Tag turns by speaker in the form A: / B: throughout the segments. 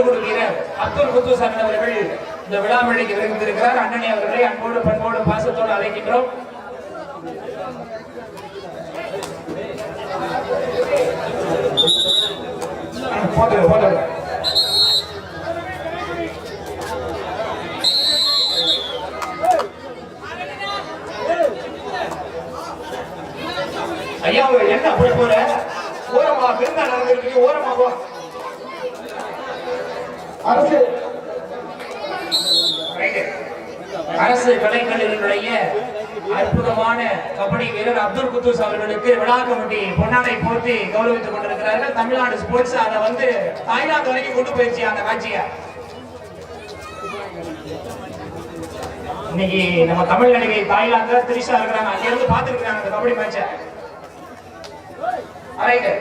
A: அரசு கலைக்கல்லூரியினுடைய ஆகச் சிறந்த வீரர் அப்துல் குத்துசாமி அவர்கள் இந்த விழா மேடைக்கு விரும்பியிருக்கிறார் அண்ணனை அவர்களை அன்போடு பண்போடு பாசத்தோடு அழைக்கின்றோம். போட்டு போட்டு ஐயா என்ன போய் போற ஓரமா விருந்தா நடந்திருக்கு ஓரமா போ
B: அரசு
A: ரைட்டு. அரசு கலைக்கல்லூரியினுடைய அற்புதமான கபடி வீரர் அப்துல் குத்தூஸ் அவர்களுக்கு விழா கமிட்டி பொன்னாடை போர்த்தி கௌரவித்துக் கொண்டிருக்கிறார்கள். தமிழ்நாடு ஸ்போர்ட்ஸ் அதை வந்து தாய்லாந்து வரைக்கும் கொண்டு போயிடுச்சு அந்த காட்சியை. இன்னைக்கு நம்ம தமிழ் நடிகை தாய்லாந்து திரிஷா இருக்கிறாங்க. அங்க இருந்து பாத்துருக்காங்க அந்த கபடி மேட்சை ரைட்டு.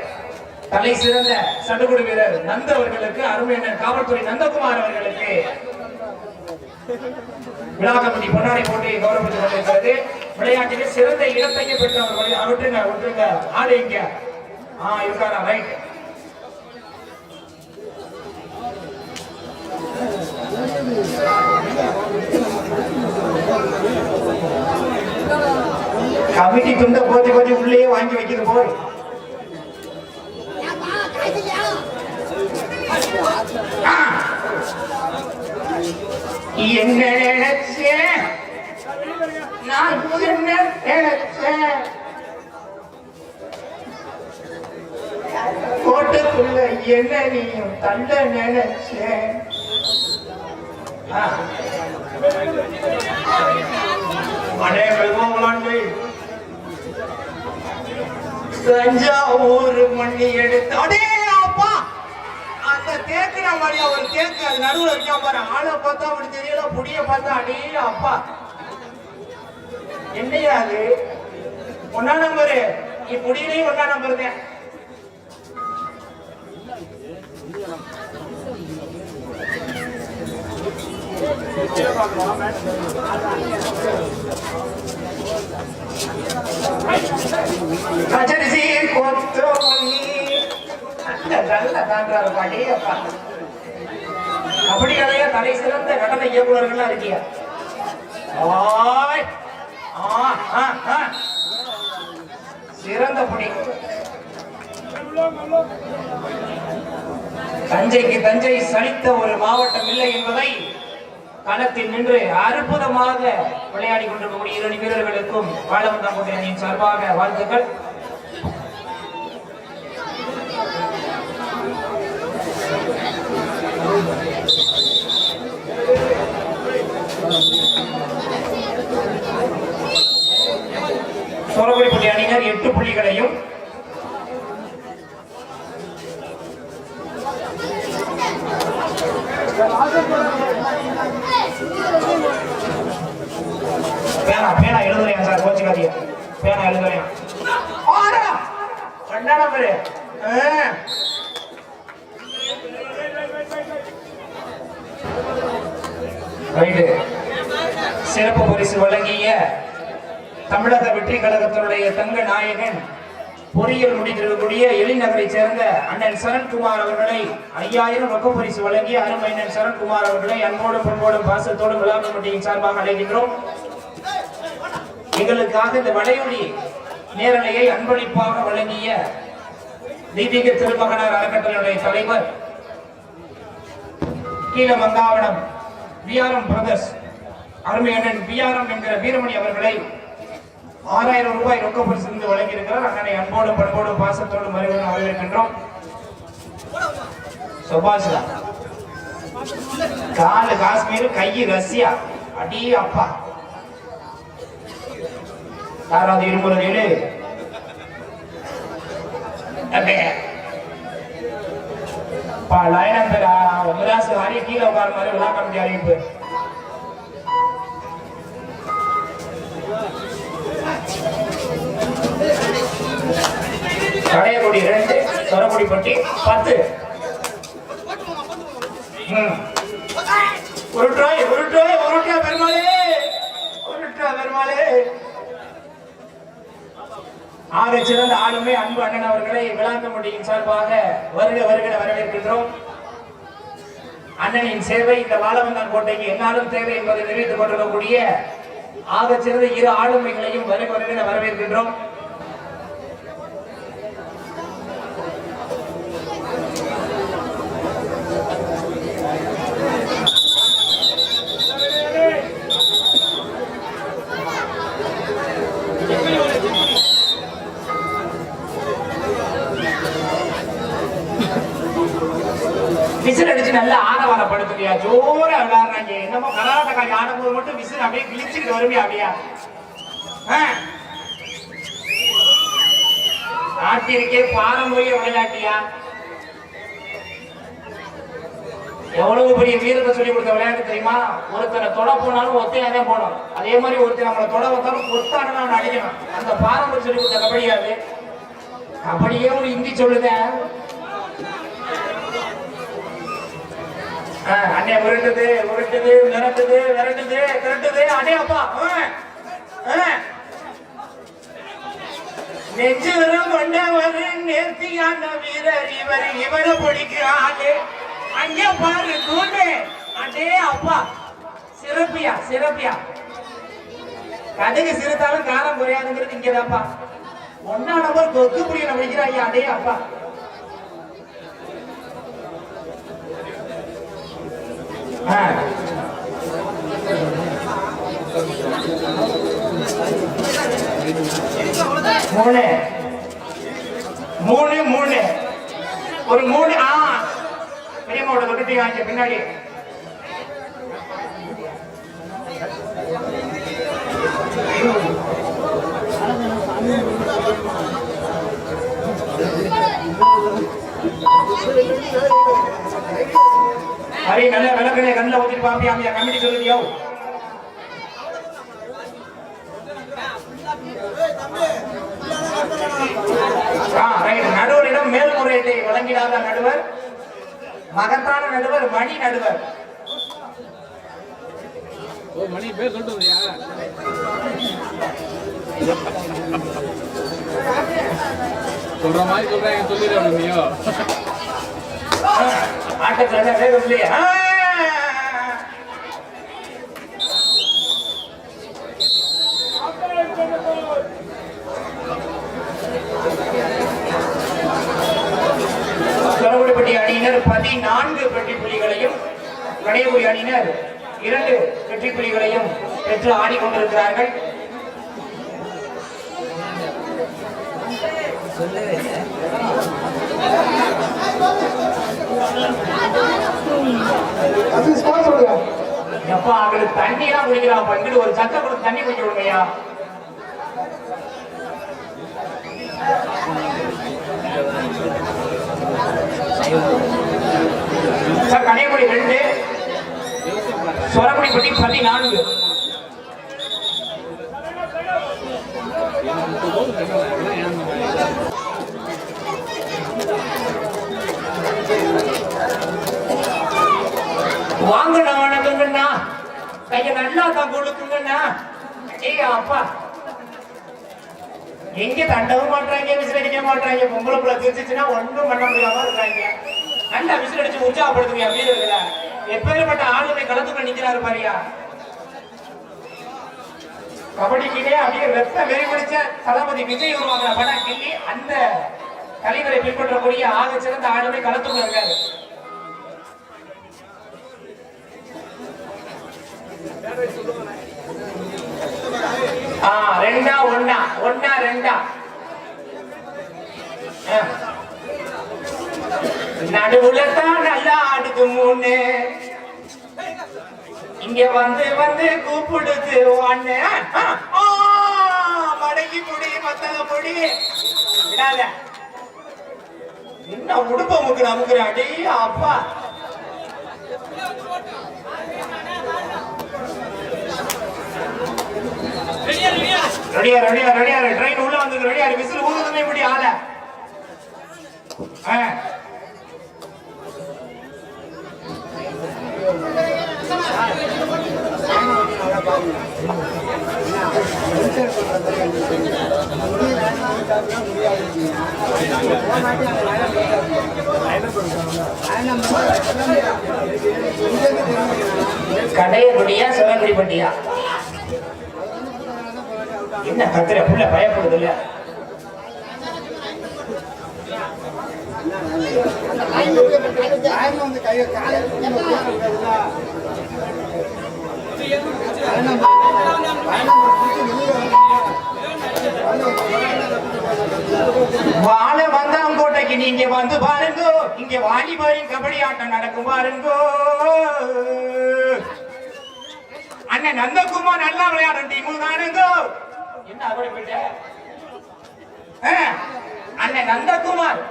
A: தலை சிறந்த சடுகுடு வீரர் நந்த அவர்களுக்கு அருமையான காவல்துறை நந்தகுமார் அவர்களுக்கு. விழா கமிட்டி பொன்னாடை போட்டி கௌரவித்துக் கொண்டிருக்கிறது விளையாட்டில் சிறந்த இடத்தையே பெற்றவர் அவற்றுங்க விட்டுருங்க ஆடு இங்க ஆ இருக்காரா? ரைட். கமிட்டி துண்ட போத்தி போத்தி உள்ளேயே வாங்கி வைக்கிறது போய். ஆ. என்ன நினைச்சேன் நான் என்ன நினைச்சேன் கோட்டுக்குள்ள என்ன நீயும் தள்ள நினைச்சேன் ஆ. அடே தஞ்சாவூர் மண்ணி எடுத்து கேட்கிற மாதிரி அவர் தேக்கு அது நடுவுல இருக்கா பாரு. ஆளை பார்த்தா அப்படி தெரியல புடிய பார்த்தா அடே அப்பா. என்னையா அது? ஒன்னா நம்பரு நீ புடியிலையும் ஒன்னா நம்பர் தான். பச்சரிசி கொத்தமல்லி. நல்ல நல்ல தாண்டாரு பாட்டி அப்படி கதைய தலை சிறந்த நடன இயக்குநர்கள்லாம் இருக்கியா சிறந்த புடி தஞ்சைக்கு தஞ்சை சலித்த ஒரு மாவட்டம் இல்லை என்பதை களத்தில் நின்று அற்புதமாக விளையாடி கொண்டிருக்கக்கூடிய இரண்டு வீரர்களுக்கும் வாழவந்தாங்குடி அணியின் சார்பாக வாழ்த்துக்கள் சோழகுடிப்பட்டி அணியினர் எட்டு புள்ளிகளையும் பேனா பேனா எழுதுறையா சார் கோச்சுக்காதீங்க. பேனா எழுதுறையா ஆடா! Number right. சிறப்பு பரிசு வழங்கிய தமிழக வெற்றி கழகத்தினுடைய தங்க நாயகன் பொறியியல் முடித்திருக்கக்கூடிய எழில்நகரைச் சேர்ந்த அண்ணன் சரண்குமார் அவர்களை ஐயாயிரம் ரொக்க பரிசு வழங்கிய அருமை அண்ணன் சரண்குமார் அவர்களை அன்போடும் பண்போடும் பாசத்தோடும் விழா சார்பாக அழைக்கின்றோம். எங்களுக்காக இந்த வடையொலி நேரலையை அன்பளிப்பாக வழங்கிய தீபிக திருமகனார் அறக்கட்டளையுடைய தலைவர் கீழ மங்காவனம் விஆர்எம் பிரதர்ஸ் அருமை அண்ணன் விஆர்எம் என்கிற வீரமணி அவர்களை ஆறாயிரம் ரூபாய் ரொக்க பரிசு இருந்து வழங்கியிருக்கிறார். அண்ணனை அன்போடும் பண்போடும் பாசத்தோடும் மறுபடியும் வரவேற்கின்றோம். சுபாஷா காலு காஷ்மீர் கை ரஷ்யா அடி அப்பா. யாராவது இருமுறை ஏழு லயனம் பேர் மிராசு வாரி கீழே உட்கார மாதிரி விழா கமிட்டி அறிவிப்பு. கடையக்குடி ரெண்டு சொரக்குடி பட்டி பத்து. ம். உருட்டுறாய் உருட்டுறாய் பெருமாளே உருட்டுறா பெருமாளே ஆக சிறந்த ஆளுமை அன்பு அண்ணன் அவர்களை விளாக்கம்பட்டியின் சார்பாக வருக வருகிற வரவேற்கின்றோம். அண்ணனின் சேவை இந்த வாழவந்தான் கோட்டைக்கு என்னாலும் தேவை என்பதை நிரூபித்துக் கொண்டிருக்கக்கூடிய ஆகச் சிறந்த இரு ஆளுமைகளையும் வருக வருகிற வரவேற்கின்றோம் விசில் அடிச்சு நல்லா ஆரவாரப்படுத்துவியா ஜோர விளையாடுறாங்க. என்னமோ கர்நாடகா ஆடும்போது மட்டும் விசில் அப்படியே கிழிச்சுக்கிட்டு வருவியா அப்படியா? ஆ? நாட்டிற்கே பாரம்பரிய விளையாட்டியா? எவ்வளவு பெரிய வீரத்தை சொல்லி கொடுத்த விளையாட்டு தெரியுமா? ஒருத்தனை தொட போனாலும் ஒத்தையா தான் போனோம். அதே மாதிரி ஒருத்தர் நம்மளை தொட வந்தாலும் ஒத்தாடனா அடிக்கணும் அந்த பாரம்பரிய சொல்லி கொடுத்த கபடியாது கபடியே ஒரு இந்தி சொல்லுதேன் அண்ணே உருட்டுது உருட்டுது மிரட்டுது விரட்டுது திரட்டுது. அடே அப்பா ஆ, ஆ. நெஞ்சு வரும் கொண்டவர் நேர்த்தியான வீரர் இவர் இவரை பிடிக்கிறாரு அங்கே பாரு தூண்டு. அடே அப்பா சிறப்பியா சிறப்பியா. கடுகு சிறுத்தாலும் காலம் குறையாதுங்கிறது இங்கதான்ப்பா. ஒன்னா நம்பர் கொக்கு புரிய நம்பிக்கிறாய் அடே அப்பா. மூணு மூணு மூணு ஒரு மூணு ஆ. பெரியம்மாவோட தொட்டுட்டு வாங்க பின்னாடி. Thank you. ஹரி நல்ல விளக்கணைய கண்ணில் ஊத்திட்டு பாப்பியாமியா கமிட்டி சொல்லுதியோ? நடுவரிடம் மேல்முறையீட்டை வழங்கிடாத நடுவர். மகத்தான நடுவர் மணி நடுவர்.
B: மணி பேர் சொல்லிட்டு சொல்ற மாதிரி சொல்றேன் சொல்லிடுறோம் நீயோ
A: ஆட்டத்துல வேகம் இல்லையா ஆ! அணியினர் பதினான்கு வெற்றி புலிகளையும் கடையபுரி அணியினர் இரண்டு வெற்றி புலிகளையும் பெற்று ஆடிக்கொண்டிருக்கிறார்கள் எப்பா அவங்களுக்கு தண்ணி எல்லாம் குடிக்கிறான் ஒரு சட்டை கொடுத்து தண்ணி குடிக்க விடுங்கய்யா. சார் கடையக்குடி ரெண்டு. சொரக்குடிப்பட்டி பதினான்கு. வாங்கண்ணா வணக்கங்கண்ணா. கைய நல்லா தான் கொடுக்குங்கண்ணா. ஏய் அப்பா. எங்க தண்டவும் மாட்டாங்க விசில் அடிக்க மாட்டாங்க பொம்பளை புள்ள தெரிஞ்சிச்சுன்னா ஒன்றும் பண்ண முடியாம இருக்காங்க நல்லா விசில் அடிச்சு உற்சாகப்படுத்துங்க வீரர்களை. எப்பேற்பட்ட ஆளுமை களத்துக்குள்ள நிக்கிறாரு பாரியா? கபடிக்கிலே அப்படியே வெப்ப வெறி தளபதி விஜய் உருவாக்குற படம் கிள்ளி அந்த தலைவரை பின்பற்றக்கூடிய ஆக சிறந்த ஆளுமை களத்துக்குள்ள இருக்காரு ஆ ரெண்டா ஒண்ணா ஒண்ணா ரெண்டா ஆ. நடுவுல தான் நல்லா ஆடுது மூணு இங்க வந்து வந்து கூப்பிடுது ஆ, மடக்கி புடி மத்தக புடி. விடாத என்ன உடுப்ப முக்குற அமுக்குற அடி அப்பா. ரெடியா ரெடியா ரெடியா ட்ரெயின் உள்ள வந்து ரெடியா விசில் ஊதுதுமே இப்படி ஆள. ஆ. கடையபடியா சிவந்திரிப்பட்டியா என்ன கத்துற புள்ள பயப்படுது இல்ல வாழ வந்தாங்கோட்டைக்கு நீங்க வந்து பாருங்க. இங்க வாலிபரின் கபடி ஆட்டம் நடக்கும் பாருங்க. அண்ணன் நந்தகுமார் நல்லா விளையாடும் டீம் தானுங்க. என்ன அப்படி போயிட்ட? ஆ, அண்ணன் நந்தகுமார்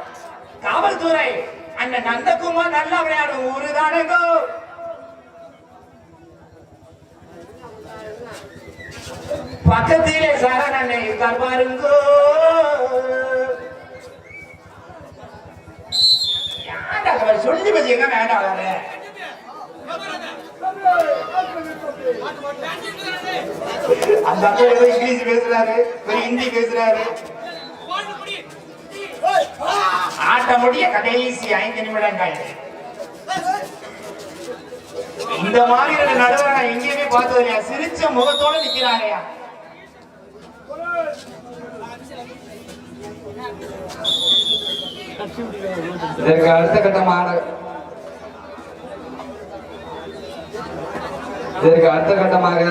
A: காவல்துறை. அண்ணன் நந்தகுமார் நல்லா விளையாடும் ஊரு தானுங்க. பக்கத்திலே சரணனை இருக்கார் பாருங்க யாரா அவர் சொல்லி வச்சுங்க வேண்டாம் அவரு. அந்த அக்கா ஏதோ இங்கிலீஷ் பேசுறாரு ஒரு ஹிந்தி பேசுறாரு. ஆட்ட முடிய கடைசி ஐந்து நிமிடங்கள். இந்த மாதிரி ஒரு நடுவரை நான் எங்கேயுமே பார்த்தது இல்லையா சிரிச்ச முகத்தோட நிக்கிறாங்கயா
C: இதற்கு அடுத்த கட்டமான இதற்கு அடுத்த கட்டமாக.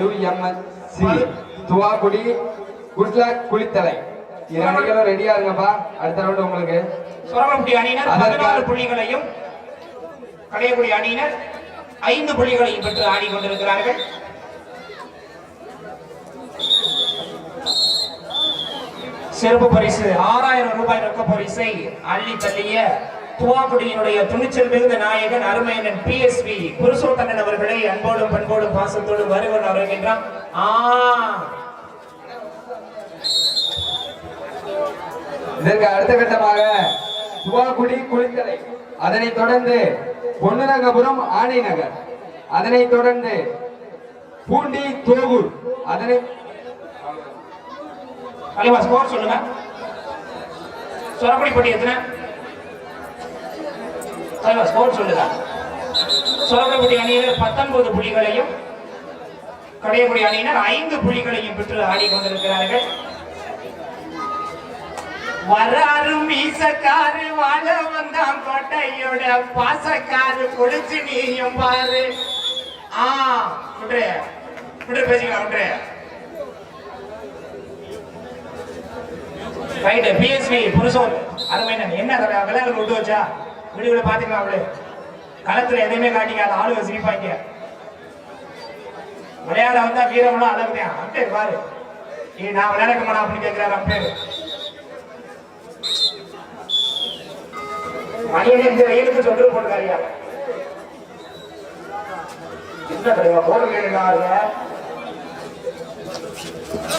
C: UMSC Thuvakudi good luck Kulithalai. இரு அணிகளும் ரெடியா இருங்கப்பா. அடுத்த ரவுண்ட் உங்களுக்கு.
A: சுரவம்பட்டி அணியினர் பதினாறு புள்ளிகளையும் கடையக்குடி அணியினர் ஐந்து புள்ளிகளையும் பெற்று ஆடிக்கொண்டிருக்கிறார்கள். சிறப்பு பரிசு ஆறாயிரம் ரூபாய் ரொக்க பரிசை அள்ளி தள்ளிய துவாக்குடியினுடைய துணிச்சல் மிகுந்த நாயகன் அருமையனன் பி எஸ் வி புருஷோத்தமன் அவர்களை அன்போடும் பண்போடும் பாசத்தோடும் வருவன் வருகின்றான். ஆ.
C: இதற்கு அடுத்த கட்டமாக துவாக்குடி குளித்தலை. அதனைத் தொடர்ந்து பொன்னுரங்கபுரம் ஆணை நகர் அதனைத் தொடர்ந்து பூண்டி தோகூர். அதனை
A: தலைவா ஸ்கோர் சொல்லுங்க. சொரப்படிப்பட்டி எத்தனை? தலைவா ஸ்கோர் சொல்லுங்க. சொரப்படிப்பட்டி அணியினர் பத்தொன்பது புள்ளிகளையும் கடையக்குடி அணியினர் ஐந்து புள்ளிகளையும் பெற்று ஆடிக்கொண்டிருக்கிறார்கள் வராரும் மீசக்காரு வாழ வந்தான் கோட்டையோட பாசக்காரு குளிச்சு நீயும் பாரு. ஆ விட்டுரு விட்டுரு பேசிக்கலாம் விட்டுரு ரைட் பிஎஸ்வி புருஷோர். அருமையன் என்ன கதை? விளையாட விட்டு வச்சா? வீடுகளை பாத்துக்கலாம் அவளு? களத்துல எதையுமே காட்டிக்காத ஆளுக சிரிப்பாங்க விளையாட வந்தா வீரம்லாம் அழகுதான் அப்படியே பாரு. நீ நான் விளையாட மாட்டா அப்படின்னு கேட்கிறாரு அம்பேர் மணியனே இந்த வெயிலுக்கு சொட்டு போட்டுக்காரியா என்ன கிடையா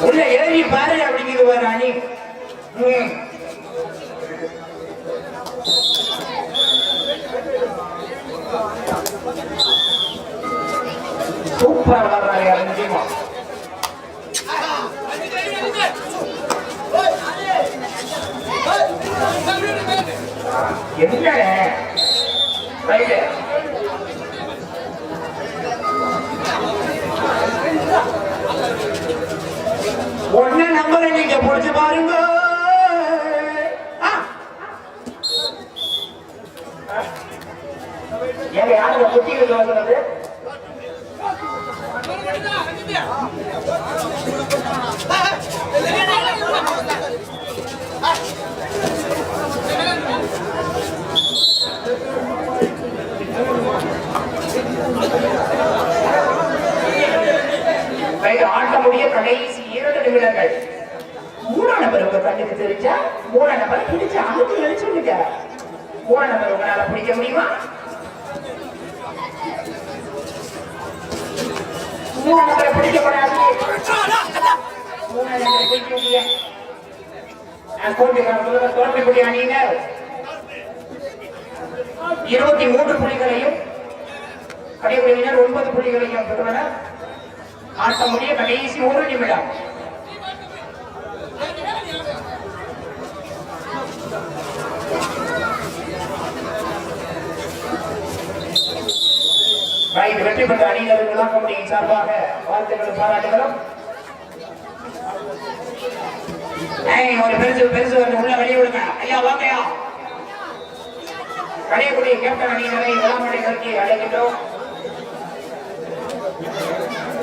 A: உள்ள பாரு அப்படிங்கிறது பாரு அணி. சூப்பரா விளையாடுறாரு யாரு என்ன ரைட்டு ஒன்னு நம்பரை நீங்க புடிச்சு பாருங்க ஆ. ஏங்க யாருங்க குட்டிகள் சொல்றது ரைட், ஆட்ட முடிய கடைசி இரண்டு நிமிடங்கள். மூணாம் நம்பர் உங்க கண்ணுக்கு தெரிஞ்சா மூணாம் நம்பர் பிடிச்சா அமுக்கு சொல்லுங்க மூணு நம்பர் உங்களால பிடிக்க முடியுமா? மூணு நம்பரை பிடிக்கப்படாது மூணாம் நம்பரை அணியினர் இருபத்தி மூன்று புள்ளிகளையும் கடைபிடியினர் ஒன்பது புள்ளிகளையும் பெறுவனர் ஆட்ட முடிய கடைசி ஒரு நிமிடம். ரைட் வெற்றி பெற்ற அணியினருக்கெல்லாம் கமிட்டியின் சார்பாக வாழ்த்துக்கள் பாராட்டுகளும். ஒரு பெருசு பெருசு வந்து உள்ள வெளியே விடுங்க. ஐயா வாங்கயா கடையக்கூடிய கேப்டன் அணியினரை விளாமடை நோக்கி அழைக்கின்றோம்.